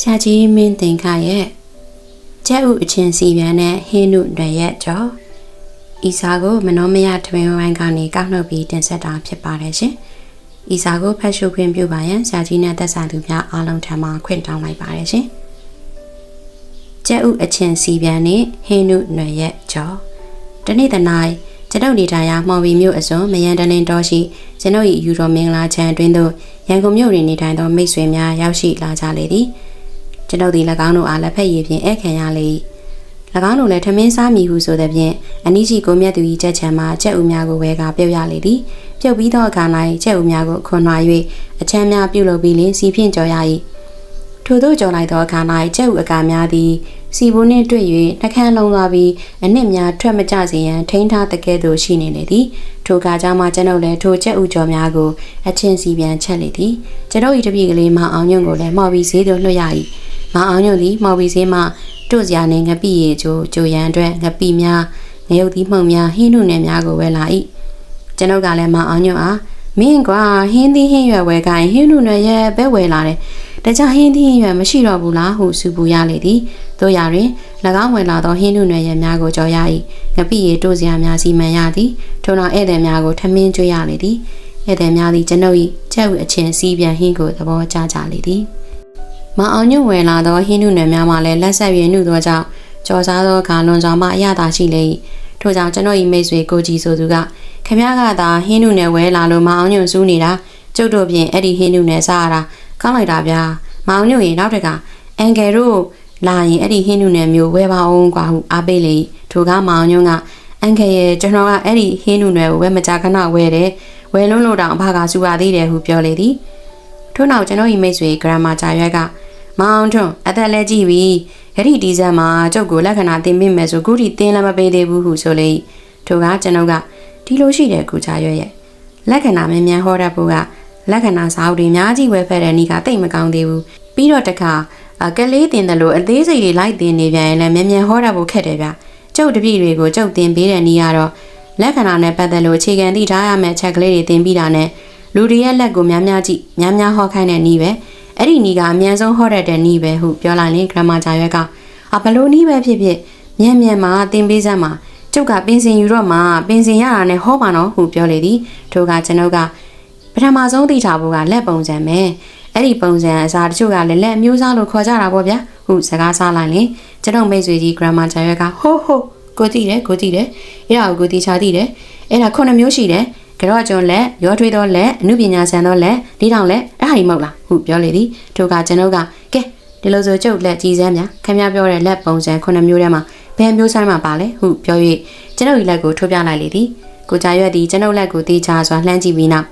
ဆရာကြီးမင်းတင်ခရဲ့ကျက်ဥအချင်းစီပြန်နဲ့ဟင်းနုရွယ်ရဲ့ကျော်ဤစာကိုမနောမယထမင်းဝိုင်းကနေကောက်နှုတ်ပြီးတင်ဆက်တာဖြစ်ပါတယ်ရှင်ဤစာကိုဖတ်ရှုခွင့်ပြုပါရန်ဆရာကြီးနဲ့သက်ဆိုင်သူများအားလုံးထံမှခွင့်တောင်းလိုက်ပါတယ်ရှင်ကျက်ဥအချင်းစီပြန်နဲ့ဟင်းနုရွယ်ရဲ့ကျော်တနေ့တနိုင်ကျွန်ုပ်နေထိုင်ရာမှော်ဝီမြို့အစွန်မယန်တလင်တော်ရှိကျွန်ုပ်၏ယူတော်မင်္ဂလာချမ်းအတွင်းသို့ရန်ကုန်မြို့တွင်နေထိုင်သောမိတ်ဆွေများရောက်ရှိလာကြလေသည် ကျွန်ုပ်သည်၎င်းတို့အားလက်ဖက်ရည်ဖြင့်ဧည့်ခံရလေ၏၎င်းတို့လည်းထမင်းစားမည်ဟုဆိုသည်ဖြင့်အနီးရှိကိုမြတ်သူ၏ကြက်ချံမှကြက်ဥများကိုဝဲကပြုတ်ရလေသည်ပြုတ်ပြီးသောအခါ၌ကြက်ဥများကိုခွန်နှွာ၍အချမ်းများပြုတ်လုပ်ပြီးလင်းစီဖြင့်ကြော်ရ၏ထို့သောကြော်လိုက်သောအခါ၌ကြက်ဥအကာများသည်စီဘူးနှင့်တွေ့၍နှကန်းလုံးသွားပြီးအနစ်များထွက်မကျစေရန်ထိန်းထားတကဲ့သို့ရှိနေလေသည်ထိုကကြောင့်မှကျွန်ုပ်လည်းထိုကြက်ဥကြော်များကိုအချင်းစီပြန်ချက်လေသည်ကျွန်ုပ်၏တပည့်ကလေးမအောင်ညွန့်ကိုလည်းမှော်ပြီးဈေးသို့လွှတ်ရ၏ မအောင်ညွန့်သည်မှော်ပြီးဈေးမှတို့စရာနှင့်ငပိရေချိုဂျိုရန်အတွက်ငပိများငရုတ်သီးမှုန့်များဟင်းနုနယ်များကိုဝယ်လာ၏ကျွန်ုပ်ကလည်းမအောင်ညွန့်အားမင်းကွာဟင်းသီးဟင်းရွယ်ဝယ်ခိုင်းဟင်းနုနယ်ရဲ့ဘဲဝယ်လာတယ်တခြားဟင်းသီးဟင်းရွယ်မရှိတော့ဘူးလားဟုစူပူရလေသည်တို့ရတွင်၎င်းဝင်လာသောဟင်းနုနယ်ရဲ့များကိုကြော်ရ၏ငပိရေတို့စရာများစီမံရသည်ထို့နောက်ဧည့်သည်များကိုထမင်းကျွေးရလေသည်ဧည့်သည်များသည်ကျွန်ုပ်၏ချက်ဝအချင်းစီးပြန်ဟင်းကိုသဘောကျကြလေသည် မအောင်ညွန့်ဝင်လာသောဟင်းနုနယ်များမှလည်းလက်ဆက်ရည်နှုသောကြောင့်ကြော်စားသောအခါလွန်စွာမှအရသာရှိလေ၏ထို့ကြောင့်ကျွန်ုပ်၏မိတ်ဆွေကိုကြီးဆိုသူကခမရကသာဟင်းနုနယ်ဝဲလာလို့မအောင်ညွန့်စူးနေတာကျုပ်တို့ပြင်အဲ့ဒီဟင်းနုနယ်စားရတာကောင်းလိုက်တာဗျာမအောင်ညွန့်ရင်နောက်တကအန်ကယ်တို့လာရင်အဲ့ဒီဟင်းနုနယ်မျိုးဝဲပါအောင်ကွာဟုအားပေးလေ၏ထိုကမအောင်ညွန့်ကအန်ကယ်ရဲ့ကျွန်တော်ကအဲ့ဒီဟင်းနုနယ်ကိုဝဲမကြခဏဝဲတယ်ဝဲလုံးလို့တောင်အဖကစူပါသေးတယ်ဟုပြောလေသည်ထို့နောက်ကျွန်တော်၏မိတ်ဆွေဂရမာဂျာရွက်က မအောင်ထွန်းအသက်လဲကြည့်ပြီအဲ့ဒီဒီဇက်မှာကျုပ်ကိုလက္ခဏာတင်ပေးမယ်ဆိုခုထိတင်လည်းမပေးသေးဘူးဟုဆိုလေထိုကကျွန်တော်ကဒီလိုရှိတယ်ကူဂျာရွက်ရဲ့လက္ခဏာမင်းမြန်ဟောတတ်ဖို့ကလက္ခဏာစာအုပ်တွေအများကြီးဝယ်ဖက်တဲ့နေ့ကတိတ်မကောင်းသေးဘူးပြီးတော့တခါအကလေးတင်တယ်လို့အသေးစိတ်တွေလိုက်တင်နေပြန်ရင်လည်းမြန်မြန်ဟောတတ်ဖို့ခက်တယ်ဗျကျုပ်တပည့်တွေကိုကျုပ်တင်ပေးတဲ့နေ့ကတော့လက္ခဏာနဲ့ပတ်သက်လို့အခြေခံသိထားရမယ့်အချက်ကလေးတွေတင်ပြီးတာနဲ့လူတွေရဲ့လက်ကိုများများကြည့်များများဟောခိုင်းတဲ့နေ့ပဲ အဲ့ဒီနီကအမြန်ဆုံးဟောတတ်တဲ့နီးပဲဟုပြောလိုက်ရင်ဂရမာဂျာရွက်ကအဘလို့နီးပဲဖြစ်ဖြစ်မြန်မြန်မှာတင်ပေးစမ်းမှာကျုပ်ကပင်စင်ယူတော့မှပင်စင်ရတာနဲ့ဟောပါတော့ဟုပြောလေသည်ထိုကကျွန်ုပ်ကပထမဆုံးသိထားဖို့ကလက်ပုံစံပဲအဲ့ဒီပုံစံအစားတချို့ကလည်းလက်အမျိုးစားလို့ခေါ်ကြတာပေါ့ဗျာဟုစကားစားလိုက်ရင်ကျွန်တော်မိတ်ဆွေကြီးဂရမာဂျာရွက်ကဟိုးဟိုးကိုသိတယ်ကိုသိတယ်အဲ့ဒါကိုကိုသိချာသိတယ်အဲ့ဒါခုနှစ်မျိုးရှိတယ် ကြော့ကျွန်းလက်ရောထွေးသောလက်အမှုပညာဆန်သောလက်လေးတောင်လက်အဲ့ဟာကြီးမဟုတ်လားဟုပြောလေသည်ထိုကကျွန်ုပ်ကကဲဒီလိုဆိုကျုပ်လက်ကြည်စမ်းများခင်ဗျားပြောတဲ့လက်ပုံစံခုနှစ်မျိုးထဲမှာဘယ်မျိုးဆိုင်မှာပါလဲဟုပြော၍ကျွန်ုပ်၏လက်ကိုထိုးပြလိုက်လေသည်ကိုကြရွက်သည်ကျွန်ုပ်လက်ကိုတေးချစွာလှမ်းကြည့်ပြီးနောက်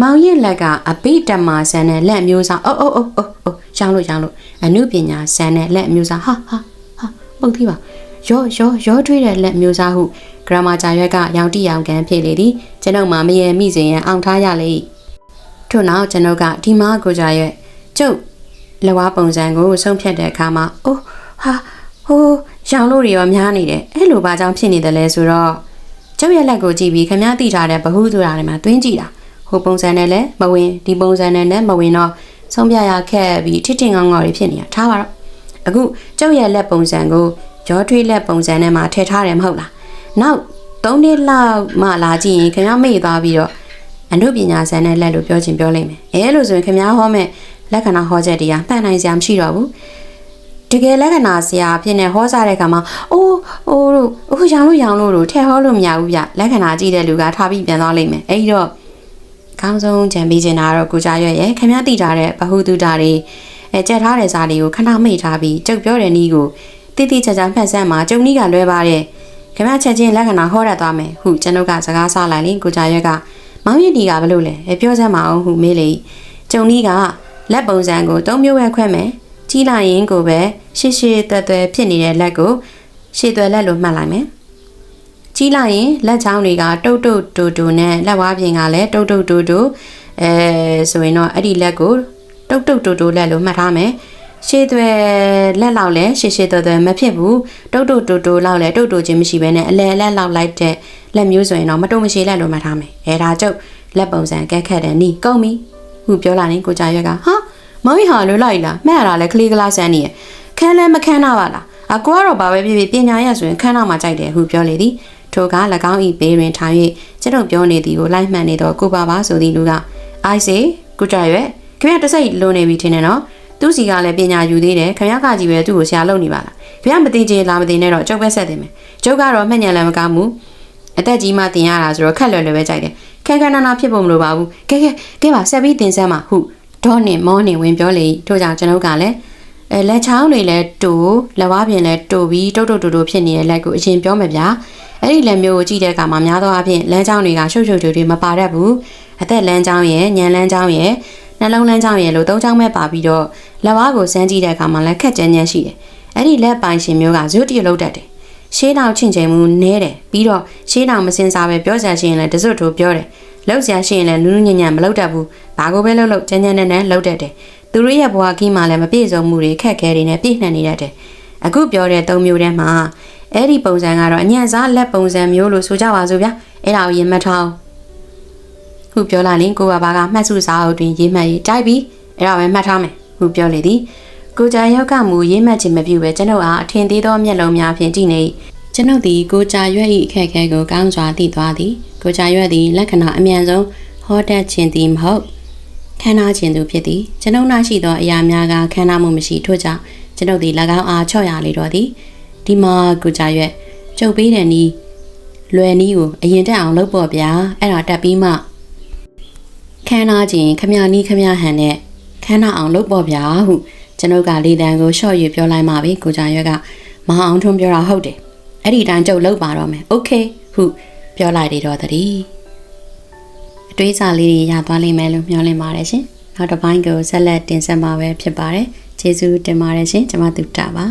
မောင်ရဲ့လက်ကအဘိတမဆန်တဲ့လက်မျိုးစားအိုးအိုးအိုးအိုးအိုးရောင်းလို့ရောင်းလို့အမှုပညာဆန်တဲ့လက်မျိုးစားဟာဟာဟာပုတ်သေးပါ ရောရောရောထွေးတဲ့လက်မျိုးစားဟုဂရမာဂျာရွက်ကရောင်တိရောင်ကန်ဖြစ်လေသည်ကျွန်ုပ်မှမရေမိစဉ်ရန်အောင်ထားရလေထို့နောက်ကျွန်ုပ်ကဒီမားကိုကြရွက်ကျုပ်လက်ဝါးပုံစံကိုဆုံးဖြတ်တဲ့အခါမှာအိုးဟာဟိုးရောင်လို့တွေရောများနေတယ်အဲ့လိုဘာကြောင့်ဖြစ်နေတယ်လဲဆိုတော့ကျုပ်ရဲ့လက်ကိုကြည့်ပြီးခမည်းသိထားတဲ့ဘဟုဆိုတာတွေမှာတွင်းကြည့်တာဟိုပုံစံနဲ့လည်းမဝင်ဒီပုံစံနဲ့လည်းမဝင်တော့ဆုံးပြရခက်ပြီးထစ်ထင်ငေါငေါတွေဖြစ်နေတာထားပါတော့အခုကျုပ်ရဲ့လက်ပုံစံကို ရောထွေးလက်ပုံစံနဲ့မှထည့်ထားတယ်မဟုတ်လားနောက်၃နှစ်လောက်မှလာကြည့်ရင်ခင်ဗျားမေ့သွားပြီးတော့အနုပညာဆန်တဲ့လက်လို့ပြောချင်ပြောလိမ့်မယ်အဲလို့ဆိုရင်ခင်ဗျားဟောမဲ့လက္ခဏာဟောချက်တရားမှန်နိုင်စရာမရှိတော့ဘူးတကယ်လက္ခဏာဆရာဖြစ်နေဟောစားတဲ့ခါမှာအိုးအိုးတို့အခုရောင်လို့ရောင်လို့တို့ထည့်ဟောလို့မရဘူးဗျလက္ခဏာကြည့်တဲ့လူကထားပြီးပြန်သွားလိမ့်မယ်အဲဒီတော့ကောင်းဆုံးကြံပေးချင်တာကတော့ကိုကြရွက်ရဲ့ခင်ဗျားသိထားတဲ့ဘဟုတုတာတွေအဲကြက်ထားတဲ့စားတွေကိုခဏမိတ်ထားပြီးကြုတ်ပြောတဲ့နီးကို တိတိကျကျမှတ်စမ်းမှာကျုံနီးကလွဲပါတယ်ခင်ဗျားချက်ချင်းလက္ခဏာဟောရသွားမယ်ဟုကျွန်ုပ်ကစကားဆလိုက်ရင်ကိုကြရွက်ကမောင်ရည်ဒီကဘလို့လဲအဲပြောစမ်းမအောင်ဟုမေးလေကျုံနီးကလက်ပုံစံကိုသုံးမျိုးပဲခွဲမယ်ကြီးလိုက်ရင်ကိုပဲရှေ့ရှေ့သွဲသွဲဖြစ်နေတဲ့လက်ကိုရှေ့သွဲလက်လို့မှတ်လိုက်မယ်ကြီးလိုက်ရင်လက်ချောင်းတွေကတုတ်တုတ်တူတူနဲ့လက်ဝါးပြင်ကလည်းတုတ်တုတ်တူတူအဲဆိုရင်တော့အဲ့ဒီလက်ကိုတုတ်တုတ်တူတူလက်လို့မှတ်ထားမယ် ရှေ့သွဲလက်လောက်လဲရှေ့ရှေ့သွဲသွဲမဖြစ်ဘူးတုတ်တုတ်တူတူလောက်လဲတုတ်တူချင်းမရှိဘဲနဲ့အလဲလက်လောက်လိုက်တဲ့လက်မျိုးဆိုရင်တော့မတုံမရှိလက်လို့မှတ်ထားမယ်အဲဒါကျုပ်လက်ပုံစံကက်ခတ်တယ်နီးကုန်ပြီဟုပြောလာရင်ကိုကြရွက်ကဟာမမောင်ကြီးဟာလွတ်လိုက်လားမှတ်ရတာလဲကလေးကလားဆန်းနေရခန်းလဲမခန်းနာပါလားအကိုကတော့ဘာပဲဖြစ်ဖြစ်ပညာရဆိုရင်ခန်းနာမှာကြိုက်တယ်ဟုပြောလေသည်ထိုက၎င်း၏ဘေးတွင်ထိုင်၍ကျွန်ုပ်ပြောနေသည်ကိုလိုက်မှန်နေတော့ကိုပါပါဆိုသည်လူကအိုက်စေကုကြရွယ်ခင်ဗျတစိတ်လွန်နေပြီထင်တယ်နော် သူစီကလည်းပညာယူသေးတယ်ခင်ဗျကကြီးပဲသူ့ကိုဆရာလုပ်နေပါလားခင်ဗျမသိချင်လားမသိနဲ့တော့ကျုပ်ပဲဆက်တယ်မယ်ကျုပ်ကတော့မှတ်ညံလည်းမကောင်းဘူးအသက်ကြီးမှတင်ရတာဆိုတော့ခက်လွယ်လွယ်ပဲကြိုက်တယ်ခဲခဲနာနာဖြစ်ဖို့မလိုပါဘူးကဲကဲကဲပါဆက်ပြီးတင်ဆက်မှာဟုဒေါ်နေမောနေဝင်ပြောလေထို့ကြောင့်ကျွန်ုပ်ကလည်းအဲလက်ချောင်းတွေလည်းတူလက်ဝါးပြင်လည်းတူပြီးတုတ်တုတ်တူတူဖြစ်နေတဲ့လက်ကိုအရင်ပြောမယ်ဗျာအဲ့ဒီလက်မျိုးကိုကြည့်တဲ့အခါမှာများသောအားဖြင့်လမ်းကြောင်းတွေကရှုပ်ရှုပ်ထွေထွေမပါတတ်ဘူးအသက်လမ်းကြောင်းရဲ့ညံလမ်းကြောင်းရဲ့ နှလုံးလမ်းကြောင်းရဲ့လို့သုံးကြောင်းပဲပါပြီးတော့လက်ဝါးကိုစမ်းကြည့်တဲ့အခါမှာလည်းခက်ကြမ်းကြမ်းရှိတယ်အဲ့ဒီလက်ပိုင်ရှင်မျိုးကဇွတ်တရလောက်တတ်တယ်ရှေးနောက်ချင့်ချိန်မှုနဲတယ်ပြီးတော့ရှေးနောက်မစင်စားပဲပြောစရာရှိရင်လည်းတစွတ်ထိုးပြောတယ်လောက်စရာရှိရင်လည်းနူးနူးညံ့ညံ့မလောက်တတ်ဘူးဘာကိုပဲလုပ်လို့ကြမ်းကြမ်းနဲ့နဲ့လောက်တတ်တယ်သူတို့ရဲ့ဘဝကီးမှာလည်းမပြည့်စုံမှုတွေခက်ခဲတွေနဲ့ပြည့်နှံ့နေတတ်တယ်အခုပြောတဲ့သုံးမျိုးထဲမှာအဲ့ဒီပုံစံကတော့အညံ့စားလက်ပုံစံမျိုးလို့ဆိုကြပါစို့ဗျာအဲ့ဒါကိုရင်မထောင်း ဟုပြောလာရင်ကိုဘာဘာကမှတ်စုစာအုပ်တွင်ရေးမှတ်ရေးတိုက်ပြီးအဲ့ဒါပဲမှတ်ထားမယ်ဟုပြောလေသည်ကိုကြရောက်ကမူရေးမှတ်ခြင်းမပြုပဲကျွန်ုပ်အားအထင်သေးသောမျက်လုံးများဖြင့်ကြည့်နေကျွန်ုပ်သည်ကိုကြရွက်၏အခက်အခဲကိုကောင်းစွာသိသွားသည်ကိုကြရွက်သည်လက္ခဏာအမြန်ဆုံးဟောတတ်ခြင်းသည်မဟုတ်ခန္ဓာခြင်းသူဖြစ်သည်ကျွန်ုပ်၌ရှိသောအရာများကခန္ဓာမှုမရှိထို့ကြောင့်ကျွန်ုပ်သည်၎င်းအားချော့ရလေတော့သည်ဒီမှာကိုကြရွက်ကျုပ်ပေးတဲ့နီးလွယ်နီးကိုအရင်တက်အောင်လုပ်ပေါ့ဗျာအဲ့ဒါတက်ပြီးမှ ခန်းနာခြင်းခမနီးခမဟန်နဲ့ခန်းနာအောင်လုပ်ပေါ့ဗျာဟုကျွန်ုပ်ကလေတံကိုရှော့ယူပြောလိုက်မှပဲကိုကြရွက်ကမဟာအောင်ထွန်းပြောတာဟုတ်တယ်အဲ့ဒီတိုင်းကျုပ်လုပ်ပါတော့မယ်โอเคဟုပြောလိုက်တယ်တော့တည်းအတွေးစာလေးတွေရသွားလိမ့်မယ်လို့မျှော်လင့်ပါတယ်ရှင်နောက်တစ်ပိုင်းကိုဆက်လက်တင်ဆက်မှာပဲဖြစ်ပါတယ်ကျေးဇူးတင်ပါတယ်ရှင်ကျွန်မသူတာပါ